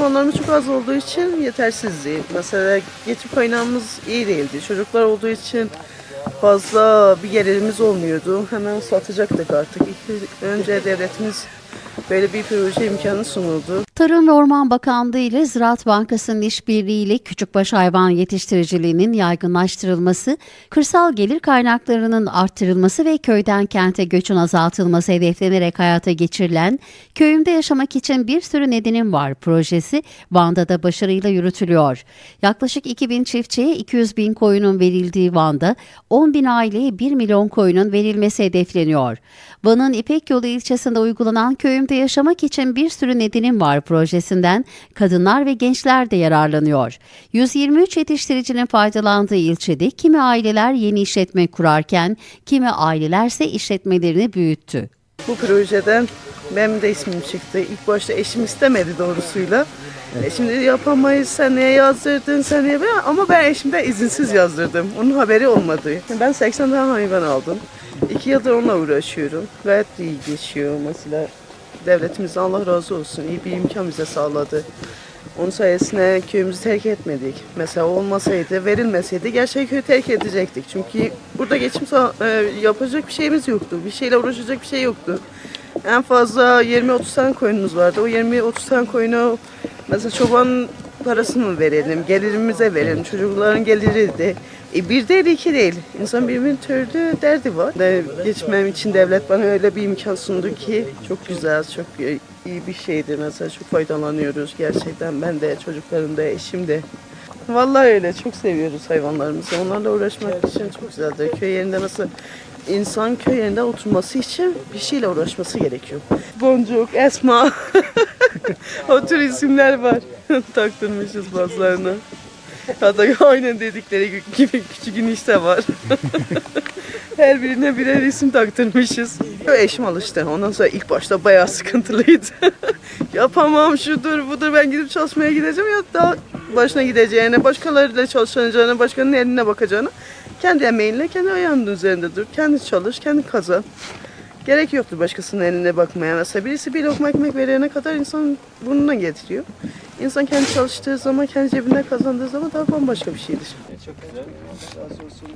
imkanlarımız çok az olduğu için yetersizdi. Mesela geçim kaynağımız iyi değildi. Çocuklar olduğu için fazla bir gelirimiz olmuyordu. Hemen satacaktık artık. İlk önce devletimiz böyle bir proje imkanı sunuldu. Tarım ve Orman Bakanlığı ile Ziraat Bankası'nın işbirliğiyle küçükbaş hayvan yetiştiriciliğinin yaygınlaştırılması, kırsal gelir kaynaklarının arttırılması ve köyden kente göçün azaltılması hedeflenerek hayata geçirilen Köyümde Yaşamak için Bir Sürü Nedenim Var projesi Van'da da başarıyla yürütülüyor. Yaklaşık 2000 çiftçiye 200 bin koyunun verildiği Van'da 10 bin aileye 1 milyon koyunun verilmesi hedefleniyor. Van'ın İpek Yolu ilçesinde uygulanan Köyümde Yaşamak için Bir Sürü Nedenim Var projesinden kadınlar ve gençler de yararlanıyor. 123 yetiştiricinin faydalandığı ilçede kimi aileler yeni işletme kurarken kimi ailelerse işletmelerini büyüttü. Bu projeden benim de ismim çıktı. İlk başta eşim istemedi doğrusuyla. E şimdi yapamayız sen niye yazdırdın sen niye ama ben eşimden izinsiz yazdırdım. Onun haberi olmadı. Ben 80 tane hayvan aldım. İki yıldır onunla uğraşıyorum. Gayet iyi geçiyor mesela. Devletimizden Allah razı olsun. iyi bir imkan bize sağladı. Onun sayesinde köyümüzü terk etmedik. Mesela olmasaydı, verilmeseydi gerçek köyü terk edecektik. Çünkü burada geçim e, yapacak bir şeyimiz yoktu. Bir şeyle uğraşacak bir şey yoktu. En fazla 20-30 tane koyunumuz vardı. O 20-30 tane koyunu mesela çoban parasını mı verelim, gelirimize verelim. Çocukların geliri de. E bir değil iki değil. İnsan birbirinin türlü derdi var. De, geçmem için devlet bana öyle bir imkan sundu ki çok güzel, çok iyi bir şeydi. Mesela çok faydalanıyoruz gerçekten. Ben de, çocuklarım da, eşim de. Vallahi öyle çok seviyoruz hayvanlarımızı. Onlarla uğraşmak için çok güzeldir. Köy yerinde nasıl insan köy yerinde oturması için bir şeyle uğraşması gerekiyor. Boncuk, Esma. o tür isimler var. Taktırmışız bazılarına. Hatta aynen dedikleri gibi küçük enişte var. Her birine birer isim taktırmışız. Eşim alıştı. Ondan sonra ilk başta bayağı sıkıntılıydı. Yapamam şudur budur ben gidip çalışmaya gideceğim ya daha başına gideceğine, başkalarıyla çalışacağına, başkanın eline bakacağına kendi emeğinle kendi ayağının üzerinde dur. Kendi çalış, kendi kazan. Gerek yoktur başkasının eline bakmaya. Mesela birisi bir lokma ekmek verene kadar insan burnuna getiriyor. İnsan kendi çalıştığı zaman, kendi cebinde kazandığı zaman daha bambaşka bir şeydir. Çok güzel. Razı olsun.